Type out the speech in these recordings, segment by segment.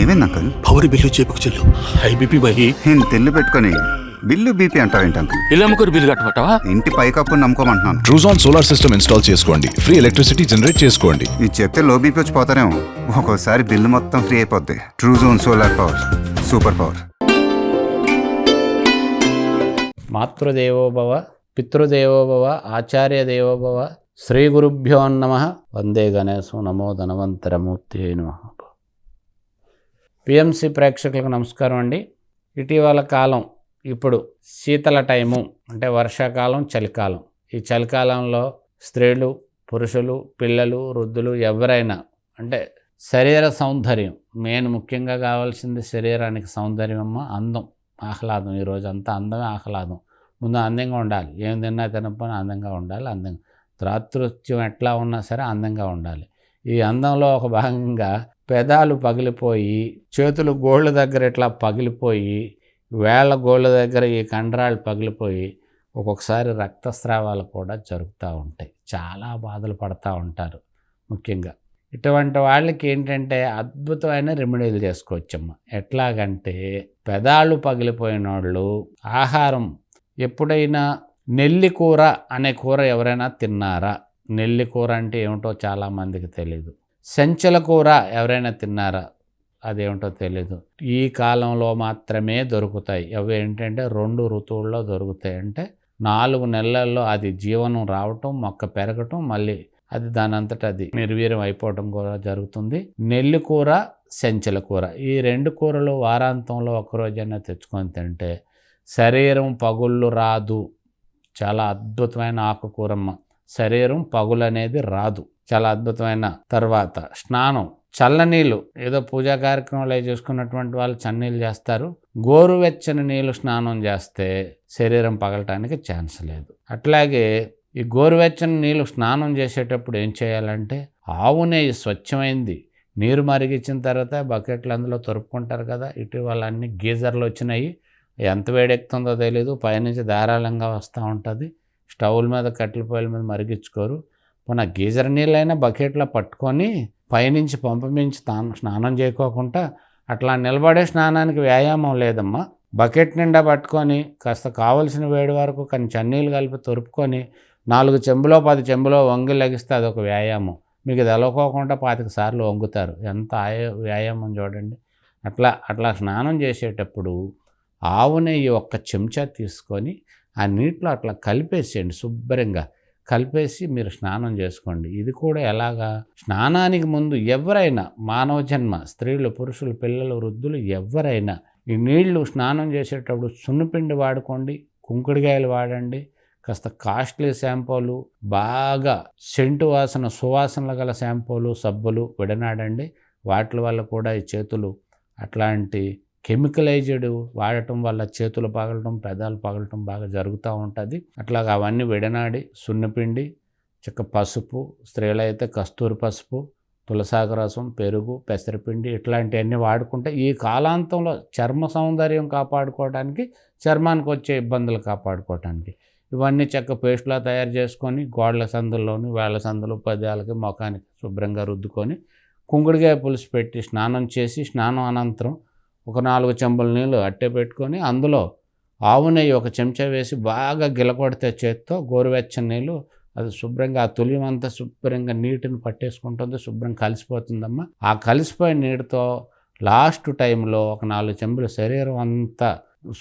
ఏమైంది uncle power bill చేపుకు చెల్లు. High BP bye. నేను తెల్లు పెట్టుకొని బిల్లు బీపీ అంటావేంటి అంకుల్ ఇలా అమ్ముకొని బిల్లు కట్టమంటావా? ఇంటి పైకప్పు నమ్ముకోమంటున్నాను. ట్రూజాన్ సోలార్ సిస్టమ్ ఇన్స్టాల్ చేసుకోండి. ఫ్రీ ఎలక్ట్రిసిటీ జనరేట్ చేసుకోండి. ఇది చెప్తే లో బీపీ వచ్చి పోతారేమో. ఒక్కోసారి బిల్లు మొత్తం ఫ్రీ అయిపోద్ది. TruZon solar power super power Matrudevobhava పితృదేవోభవ ఆచార్య దేవోభవ శ్రీ గురుభ్యో నమ. వందే గణేశం నమో ధనవంతరమూర్తి నమ. పిఎంసి ప్రేక్షకులకు నమస్కారం అండి. ఇటీవల కాలం ఇప్పుడు శీతల టైము అంటే వర్షాకాలం చలికాలం. ఈ చలికాలంలో స్త్రీలు పురుషులు పిల్లలు వృద్ధులు ఎవరైనా అంటే శరీర సౌందర్యం మెయిన్ ముఖ్యంగా కావాల్సింది శరీరానికి సౌందర్యం అమ్మ అందం ఆహ్లాదం. ఈరోజు అంతా అందమే ఆహ్లాదం. ముందు అందంగా ఉండాలి. ఏం తిన్నా తినకపోయినా అందంగా ఉండాలి. అందంగా త్రాతృత్యం ఎట్లా ఉన్నా సరే అందంగా ఉండాలి. ఈ అందంలో ఒక భాగంగా పెదాలు పగిలిపోయి చేతులు గోళ్ళ దగ్గర ఇట్లా పగిలిపోయి వేళ్ళ గోళ్ళ దగ్గర ఈ కండరాలు పగిలిపోయి ఒక్కొక్కసారి రక్తస్రావాలు కూడా జరుగుతూ ఉంటాయి. చాలా బాధలు పడుతూ ఉంటారు ముఖ్యంగా. ఇటువంటి వాళ్ళకి ఏంటంటే అద్భుతమైన రెమెడీలు చేసుకోవచ్చమ్మ. ఎట్లాగంటే పెదాలు పగిలిపోయిన వాళ్ళు ఆహారం ఎప్పుడైనా నెల్లి కూర అనే కూర ఎవరైనా తిన్నారా? నెల్లి కూర అంటే ఏమిటో చాలామందికి తెలియదు సెంచల కూర ఎవరైనా తిన్నారా? అదేమిటో తెలీదు. ఈ కాలంలో మాత్రమే దొరుకుతాయి. అవి ఏంటంటే రెండు ఋతువుల్లో దొరుకుతాయి. అంటే నాలుగు నెలల్లో అది జీవనం రావటం మొక్క పెరగటం మళ్ళీ అది దానంతట అది నిర్వీర్యం అయిపోవటం కూడా జరుగుతుంది. నెల్లి కూర సెంచల కూర. ఈ రెండు కూరలు వారాంతంలో ఒకరోజైనా తెచ్చుకొని తింటే శరీరం పగుళ్ళు రాదు. చాలా అద్భుతమైన ఆకుకూరమ్మ. శరీరం పగులనేది రాదు. చాలా అద్భుతమైన తర్వాత స్నానం. చల్లనీళ్ళు. ఏదో పూజా కార్యక్రమాలు చూసుకున్నటువంటి చేసుకున్నటువంటి వాళ్ళు చన్నీళ్ళు చేస్తారు. గోరువెచ్చని నీళ్ళు స్నానం చేస్తే శరీరం పగలటానికి ఛాన్స్ లేదు. అట్లాగే ఈ గోరువెచ్చని నీళ్ళు స్నానం చేసేటప్పుడు ఏం చేయాలంటే ఆవు నెయ్యి స్వచ్ఛమైంది. నీరు మరిగించిన తర్వాత బకెట్లు అందులో తొరుపుకుంటారు కదా ఇటీవల అన్ని గీజర్లు వచ్చినాయి. ఎంత వేడెక్కుతుందో తెలీదు. పైనుంచి ధారాళంగా వస్తూ ఉంటుంది. స్టవ్ల మీద కట్టెల పొయ్యిల మీద మరిగించుకోరు. మన గీజర్ నీళ్ళైనా బకెట్లో పట్టుకొని పైనుంచి పంపమించి తాను స్నానం చేయకోకుండా అట్లా నిలబడే స్నానానికి వ్యాయామం లేదమ్మా. బకెట్ నిండా పట్టుకొని కాస్త కావలసిన వేడి వరకు కొన్ని చన్నీళ్ళు కలిపి తొరుపుకొని నాలుగు చెంబులో పది చెంబులో వంగి లగిస్తే అదొక వ్యాయామం. మీకు తెలవకోకుండా పాతిక సార్లు వంగుతారు. ఎంత ఆయ వ్యాయామం చూడండి. అట్లా అట్లా స్నానం చేసేటప్పుడు ఆవు నెయ్యి ఒక్క చెంచా తీసుకొని ఆ నీటిలో అట్లా కలిపేసేయండి శుభ్రంగా. కలిపేసి మీరు స్నానం చేసుకోండి. ఇది కూడా ఎలాగా? స్నానానికి ముందు ఎవరైనా మానవ జన్మ స్త్రీలు పురుషులు పిల్లలు వృద్ధులు ఎవరైనా ఈ నీళ్ళు స్నానం చేసేటప్పుడు సున్నపిండి వాడుకోండి కుంకుడికాయలు వాడండి కాస్త కాస్ట్లీ షాంపూలు బాగా సెంటు వాసన సువాసనలు గల షాంపూలు సబ్బులు విడనాడండి. వాటి వల్ల కూడా ఈ చేతులు అట్లాంటి కెమికలైజ్డ్ వాడటం వల్ల చేతులు పగలటం పెదాలు పగలటం బాగా జరుగుతూ ఉంటుంది. అట్లాగా అవన్నీ విడనాడి సున్నపిండి చిక్క పసుపు స్త్రీలైతే కస్తూరి పసుపు తులసాగరసం పెరుగు పెసరపిండి ఇట్లాంటివన్నీ వాడుకుంటే ఈ కాలాంతంలో చర్మ సౌందర్యం కాపాడుకోవడానికి చర్మానికి వచ్చే ఇబ్బందులు కాపాడుకోవడానికి ఇవన్నీ చెక్క పేస్ట్లా తయారు చేసుకొని గోడల సందుల్లోని వేళ్ళ సందులు పద్యాలకి ముఖానికి శుభ్రంగా రుద్దుకొని కుంకుడికాయ పులుసు పెట్టి స్నానం చేసి స్నానం అనంతరం ఒక నాలుగు చెంబుల నీళ్ళు అట్టే పెట్టుకొని అందులో ఆవు నెయ్యి ఒక చెంచా వేసి బాగా గిలకొడితే చేత్తో గోరువెచ్చని నీళ్ళు అది శుభ్రంగా ఆ తులిమంతా అంతా శుభ్రంగా నీటిని పట్టేసుకుంటుంది శుభ్రం కలిసిపోతుందమ్మా. ఆ కలిసిపోయిన నీటితో లాస్ట్ టైంలో ఒక నాలుగు చెంబులు శరీరం అంతా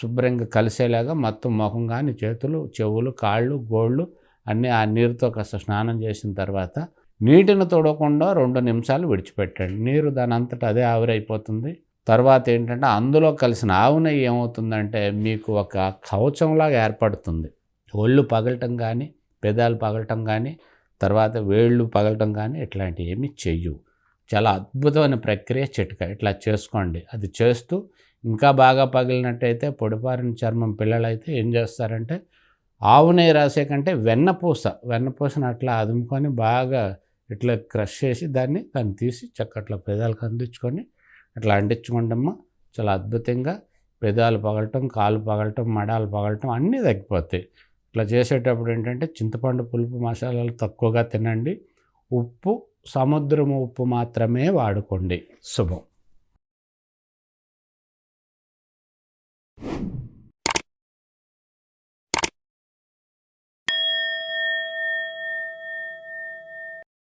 శుభ్రంగా కలిసేలాగా మొత్తం ముఖం కానీ చేతులు చెవులు కాళ్ళు గోళ్ళు అన్నీ ఆ నీరుతో కాస్త స్నానం చేసిన తర్వాత నీటిని తొడవకుండా రెండు నిమిషాలు విడిచిపెట్టండి. నీరు దాని అంతటా అదే ఆవిరైపోతుంది. తర్వాత ఏంటంటే అందులో కలిసిన ఆవు నెయ్యి ఏమవుతుందంటే మీకు ఒక కవచంలాగా ఏర్పడుతుంది. ఒళ్ళు పగలటం కానీ పెదాలు పగలటం కానీ తర్వాత వేళ్ళు పగలటం కానీ ఇట్లాంటివి ఏమి చెయ్యు చాలా అద్భుతమైన ప్రక్రియ చిట్క. ఇట్లా చేసుకోండి. అది చేస్తూ ఇంకా బాగా పగిలినట్టయితే పొడిపారిన చర్మం పిల్లలైతే ఏం చేస్తారంటే ఆవు నెయ్యి రాసే కంటే వెన్నపూస వెన్నపూసను అట్లా అదుముకొని బాగా ఇట్లా క్రష్ చేసి దాన్ని దాన్ని తీసి చక్కట్లో పెదాలకు అందించుకొని అట్లా అంటించుకోండమ్మా. చాలా అద్భుతంగా పెదాలు పగలటం కాలు పగలటం మడాలు పగలటం అన్నీ తగ్గిపోతాయి. ఇట్లా చేసేటప్పుడు ఏంటంటే చింతపండు పులుపు మసాలాలు తక్కువగా తినండి. ఉప్పు సముద్రము ఉప్పు మాత్రమే వాడుకోండి. శుభం.